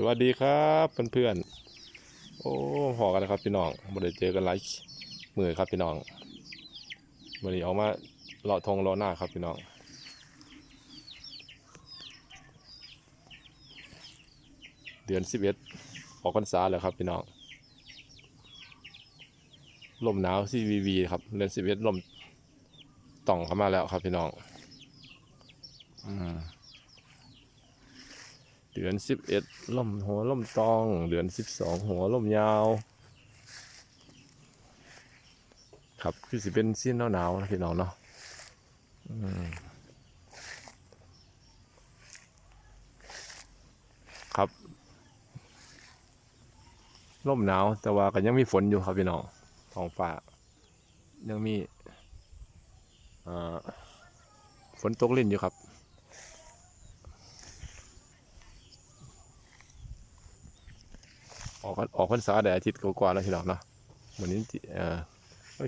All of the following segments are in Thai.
สวัสดีครับเพื่อนๆ โอ้หอกันนะครับพี่น้องบ่ได้เจอกันหลายมือครับพี่น้องวันนี้ออกมาเลาะทงเลาะหน้าครับพี่น้องเดือนสิบเอ็ดออกพรรษาแล้วครับพี่น้องลมหนาวซีวีวีครับเดือนสิบเอ็ดลมต่องเข้ามาแล้วครับพี่น้อง อืม เดือนสิบเอ็ดล่มหัวล่มตองเดือนสิบสองหัวล่มยาว ครับคือสิเป็นสิ้นหนาวๆนะพี่น้องเนาะครับล่มหนาว แต่ว่าก็ยังมีฝนอยู่ครับพี่น้องท้องฟ้า ยังมีฝนตกลิ่นอยู่ครับ ออกออกพรรษาได้อาทิตย์กว่าๆแล้วพี่น้องเนาะวันนี้เออ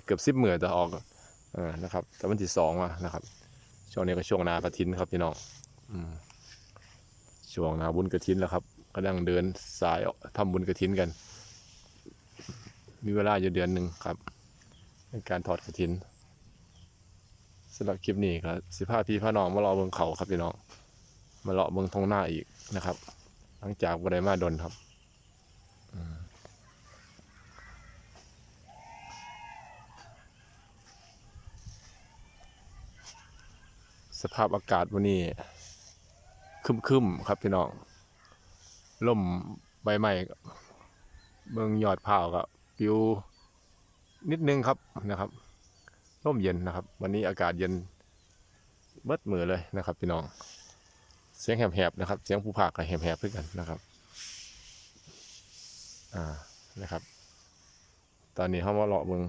เกือบสิบหมื่นแต่ออกเออนะครับ แต่วันที่สองอะนะครับ ช่วงนี้ก็ช่วงนากระถินครับพี่น้องอืมช่วงนาบุญกระถินแล้วครับกำลังเดินสายทำบุญกระถินกัน มีเวลาอยู่เดือนหนึ่งครับในการถอดกระถินสำหรับคลิปนี้ครับสิพาพี่พาน้องมารอเบิงเขาครับพี่น้องมาเลาะเบิงทงหน้าอีกนะครับ หลังจากบไดมาดนครับ สภาพอากาศวันนี้ครึมๆครับพี่น้องล่มใบไม้เบิ่งยอดพร้าวก็ปิวนิดนึงครับนะครับร่มเย็นนะครับ วันนี้อากาศเย็นเบิดมือเลยนะครับ พี่น้อง เสียงแหบๆนะครับ เสียงผู้พากกับแหบๆเพื่อกันนะครับ อ่านะครับ ตอนนี้เขามาเลาะเบิง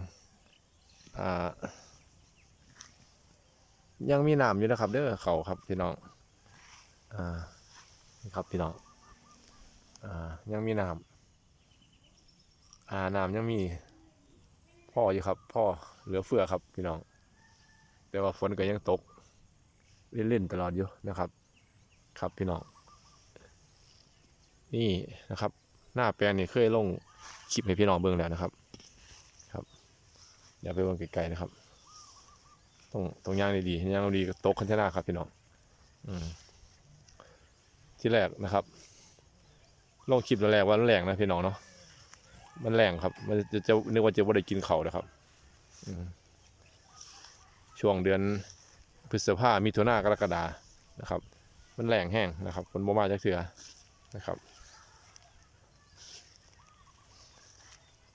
อ่ายังมีน้ำอยู่นะครับ เด้อเขาครับพี่น้องอ่านี่ครับพี่น้องอ่ายังมีน้ำอ่าน้ำยังมี พ่ออยู่ครับ พ่อเหลือเฟือครับพี่น้อง แต่ว่าฝนก็ยังตก เล่นๆตลอดอยู่นะครับ ครับพี่น้อง นี่นะครับ หน้าแปลงนี่เคยลงคลิปให้พี่น้องเบิ่งแล้วนะครับ ครับ เดี๋ยวไปเบิ่งไกลๆนะครับ ตรงตรงย่างดีๆย่างดีก็ตกคันชนะครับพี่น้องอืมที่แรกนะครับลงคลิปแรกว่าแรงนะพี่น้องเนาะมันแรงครับ มันจะจะนึกว่าจะว่าได้กินเขานะครับอืมช่วงเดือนพฤษภามิถุนากรกฎานะครับ มันแรงแห้งนะครับฝนบ่มาจากเถือนะครับ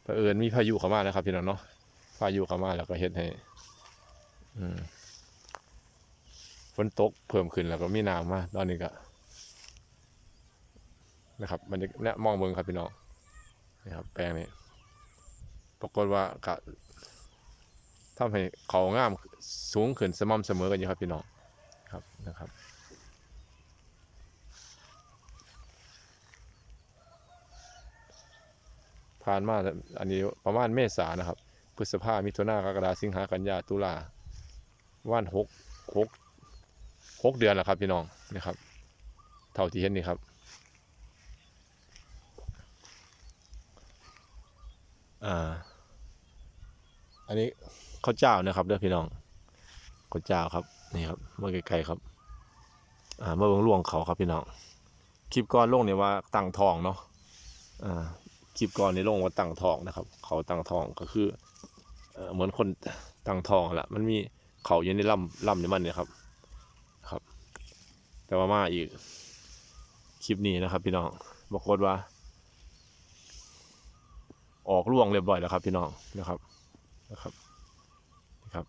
เผอิญมีพายุเข้ามานะครับพี่น้องเนาะพายุเข้ามาแล้วก็เฮ็ดให้ฝนตกเพิ่มขึ้นแล้วก็มีน้ำมาตอนนี้ก็นะครับ มันจะเนี่ยมองเบิ่งครับพี่น้องนะครับ แปลงนี้ปรากฏว่าก็ทำให้เขางามสูงขึ้นสม่ำเสมอกันอยู่ครับพี่น้องครับนะครับ ผ่านมาอันนี้ประมาณเมษานะครับพฤษภามิถุนากรกฎาสิงหากันยาตุลาว่านหกหกหกเดือนแล้วครับพี่น้องนะครับ เท่าที่เห็นนี่ครับ อ่า อันนี้ข้าวเจ้านะครับเด้อพี่น้องข้าวเจ้าครับนี่ครับมาไกลๆครับ อ่ามาเบิ่งล่วงเขาครับพี่น้องคลิปก่อนลงเนี่ยว่าตั้งทองเนาะอ่า คลิปก่อนในลงว่าตั้งทองนะครับ เขาตั้งทองก็คือเหมือนคนตั้งทองแหละมันมีเขาอยู่ในลำลำในมันเนี่ยครับครับ แต่ว่ามาอีกคลิปนี้นะครับ พี่น้องบอกว่า ออกร่วงเรียบร้อยแล้วครับ พี่น้องนะครับนะครับนะครับ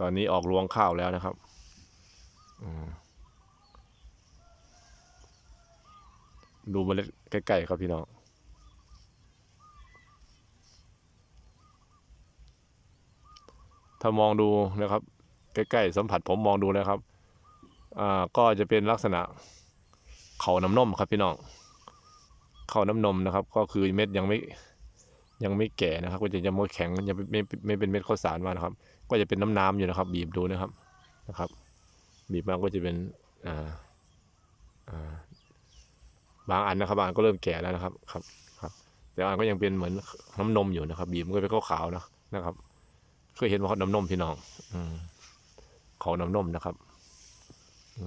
ตอนนี้ออกรวงข้าวแล้วนะครับอืมดูเมล็ดใกล้ๆครับพี่น้อง ถ้ามองดูนะครับ ใกล้ๆสัมผัสผมมองดูนะครับอ่าก็จะเป็นลักษณะเขาน้ำนมครับพี่น้องเขาน้ำนมนะครับ ก็คือเม็ดยังไม่ยังไม่แก่นะครับ ก็จะยังไม่แข็งยังไม่ไม่ไม่เป็นเม็ดข้าวสารมานะครับ ก็จะเป็นน้ำน้ำอยู่นะครับ บีบดูนะครับนะครับ บีบมาก็จะเป็นอ่าอ่าบางอันนะครับบางอันก็เริ่มแก่แล้วนะครับครับครับแต่บางอันก็ยังเป็นเหมือนน้ำนมอยู่นะครับ บีบมันก็เป็นขาวๆนะนะครับ เคยเห็นว่าเขาน้ำนมพี่น้อง อืมเขาน้ำนมนะครับ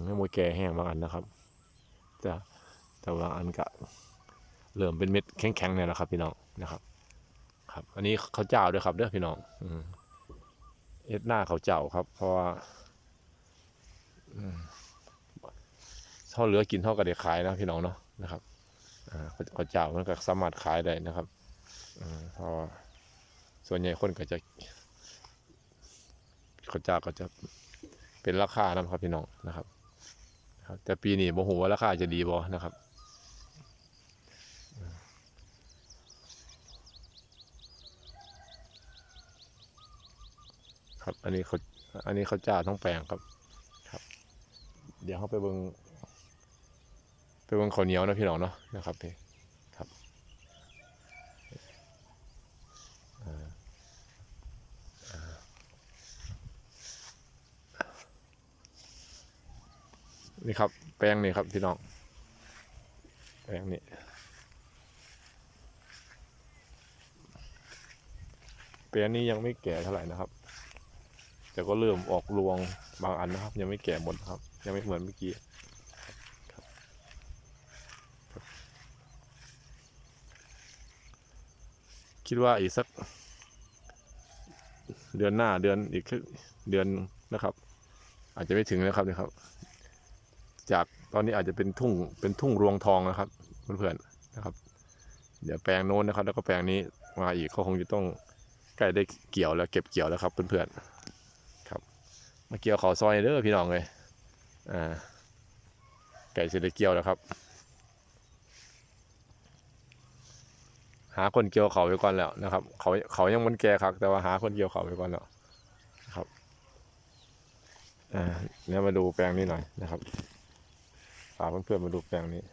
ไม่มวยแก่แห้งบางอันนะครับแต่แต่บางอันก็เริ่มเป็นเม็ดแข็งๆเนี่ยแหละครับ พี่น้องนะครับ ครับ อันนี้เขาเจ้าด้วยครับเด้อพี่น้อง อืมเอ็ดหน้าเขาเจ้าครับ เพราะว่าอืมเท่าเหลือกินเท่ากับเด็กขายนะพี่น้องเนาะนะครับอ่าเขาเจ้ามันก็สามารถขายได้นะครับอืมเพราะส่วนใหญ่คนก็จะ เขาเจ้าก็จะเป็นราคานะครับพี่น้องนะครับครับแต่ปีนี้โมโหว่าราคาจะดีบ่นะครับครับอันนี้เขาอันนี้เขาจ้าต้องแปลงครับครับ เดี๋ยวเขาไปเบิงไปเบิงข้าวเหนียวนะพี่น้องเนาะนะครับพี่ครับอ่าอ่านี่ ครับ แปลงนี่ครับพี่น้อง แปลงนี่แปลงนี้ยังไม่แก่เท่าไหร่นะครับ แต่ก็เริ่มออกรวงบางอันนะครับ ยังไม่แก่หมดครับ ยังไม่เหมือนเมื่อกี้คิดว่าอีกสัก เดือนหน้าเดือนอีกสักเดือนนะครับ อาจจะไม่ถึงนะครับเนะครับ จากตอนนี้อาจจะเป็นทุ่งเป็นทุ่งรวงทองนะครับเพื่อนๆนะครับ เดี๋ยวแปลงโน้นนะครับ แล้วก็แปลงนี้มาอีกเขาคงจะต้องใกล้ได้เกี่ยวแล้วเก็บเกี่ยวแล้วครับเพื่อนๆครับมาเกี่ยวเขาซอยเด้อพี่น้องเลยอ่าไก่เสร็จได้เกี่ยวแล้วครับ หาคนเกี่ยวเขาไปก่อนแล้วนะครับ เขาเขายังมันแก่ครับแต่ว่าหาคนเกี่ยวเขาไปก่อนแล้วนะครับอ่าเนี่ยมาดูแปลงนี้หน่อยนะครับ พาเพื่อนๆมาดูแปลงนี้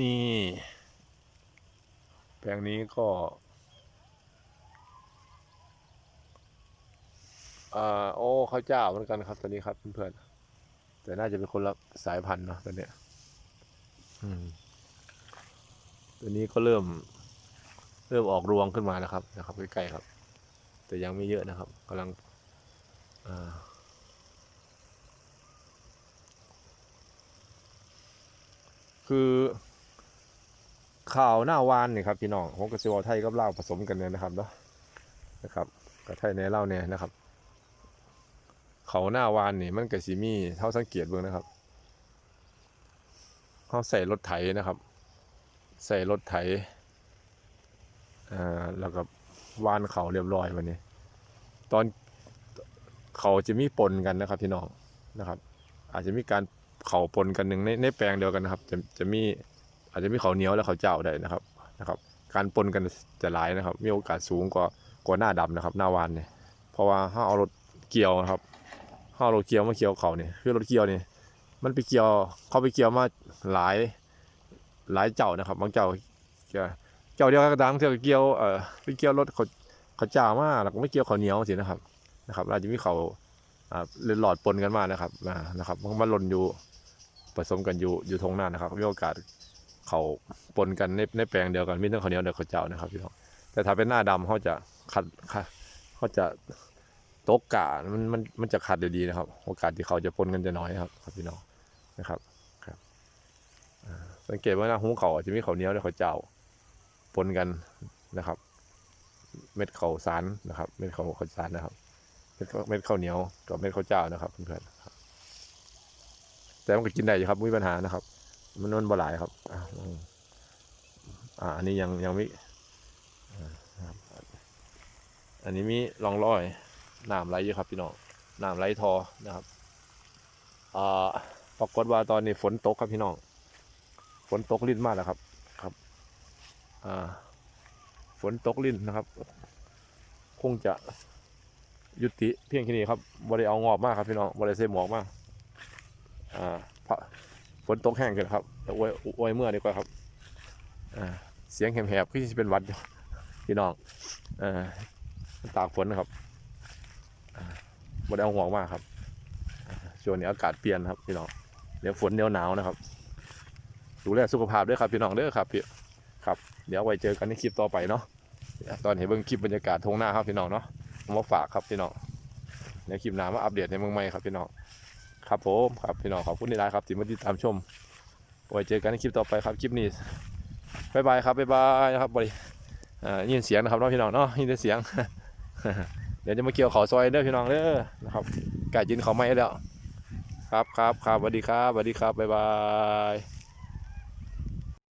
นี่ แปลงนี้ก็อ่าโอ้ข้าวเจ้าเหมือนกันครับตัวนี้ครับเพื่อนๆแต่น่าจะเป็นคนละสายพันธุ์เนาะตัวเนี้ยอืมตัวนี้ก็เริ่ม เริ่มออกรวงขึ้นมานะครับนะครับใกล้ๆครับ แต่ยังไม่เยอะนะครับกำลังอ่า คือข่าวหน้าวานนี่ครับพี่น้องผมกับซิวาไทยกับเล่าผสมกันเนี่ยนะครับเนาะนะครับกับไทยในเล่าเนี่ยนะครับ เขาหน้าวานนี่มันก็สิมีเท่าสังเกตเบิ่งนะครับเขาใส่รถไถนะครับ ใส่รถไถอ่าแล้วก็วานเขาเรียบร้อยวันนี้ ตอนเขาจะมีปนกันนะครับพี่น้องนะครับ อาจจะมีการ เขาปนกันหนึ่งในในแปลงเดียวกันนะครับ จะจะมีอาจจะมีเขาเหนียวและเขาเจ้าได้นะครับนะครับ การปนกันจะหลายนะครับ มีโอกาสสูงกว่ากว่าหน้าดำนะครับ หน้าวานเนี่ยเพราะว่าถ้าเอารถเกี่ยวนะครับข้าวรถเกี่ยวมาเกี่ยวเขาเนี่ยคือรถเกี่ยวเนี่ยมันไปเกี่ยวเขาไปเกี่ยวมาหลายหลายเจ้านะครับ บางเจ้าเกี่ยวเจ้าเดียวกันก็ตามเที่ยวเกี่ยวเอ่อไปเกี่ยวรถเขาเขาเจ้ามาแล้วก็ไม่เกี่ยวเขาเหนียวสินะครับนะครับอาจจะมีเขาอ่าเลนหลอดปนกันมานะครับนะครับมันหล่นอยู่ ผสมกันอยู่อยู่ทงหน้านะครับมีโอกาสเขาปนกันในในแปลงเดียวกันมีทั้งเขาวเหนียวและเขาวเจ้านะครับพี่น้องแต่ถ้าเป็นหน้าดำเขาจะคัดเขาจะตกกะมันมันมันจะขัดดีๆนะครับ โอกาสที่เขาจะปนกันจะน้อยครับครับพี่น้องนะครับครับสังเกตว่าหน้าหุ้งเขาจะมีเขาวเหนียวและเขาวเจ้าปนกันนะครับ เม็ดเขาวสารนะครับ เม็ดเขาวข้าวสารนะครับเม็ดข้าวเขาเหนียวกับเม็ดข้าวเจ้านะครับเพื่อนๆ แต่มันก็กินได้อยู่ครับไม่มีปัญหานะครับ มันมันบ่หลายครับอ่าอันนี้ยังยังไม่อันนี้มีรองรอยน้ำไหลอยู่ครับพี่น้องน้ำไหลทอนะครับอ่าปรากฏว่าตอนนี้ฝนตกครับพี่น้องฝนตกลิ้นมากแล้วครับครับอ่าฝนตกลิ้นนะครับ คงจะยุติเพียงแค่นี้ครับบริเอางอบมากครับพี่น้องบริเซหมอกมาก อ่าพระฝนตกแห้งเกินครับแต่อวยอวยเมื่อดีกว่าครับอ่าเสียงแหบๆคือจะเป็นวัดพี่น้องอ่าตากฝนนะครับบไดเอาห่วงมากครับช่วงนี้อากาศเปลี่ยนครับพี่น้องเดี๋ยวฝนเดี๋ยวหนาวนะครับ ดูแลสุขภาพด้วยครับพี่น้องเด้อครับพี่ครับ เดี๋ยวไว้เจอกันในคลิปต่อไปเนาะตอนเห็นเบิ่งคลิปบรรยากาศทงหน้าครับพี่น้องเนาะมมาฝากครับพี่น้องในคลิปหน้ามาอัปเดตในเมืองใหม่ครับพี่น้อง ครับผมครับพี่น้องขอบคุณที่ไลน์ครับที่มาติดตามชมไว้เจอกันในคลิปต่อไปครับคลิปนี้บายบายครับบายบายนะครับบริอ่ายินเสียงนะครับน้องพี่น้องเนาะยินเสียง เดี๋ยวจะมาเกี่ยวเขาซอยเด้อพี่น้องเด้อนะครับไก่ยินเขาไม่แล้ว ครับครับครับสวัสดีครับสวัสดีครับบายบาย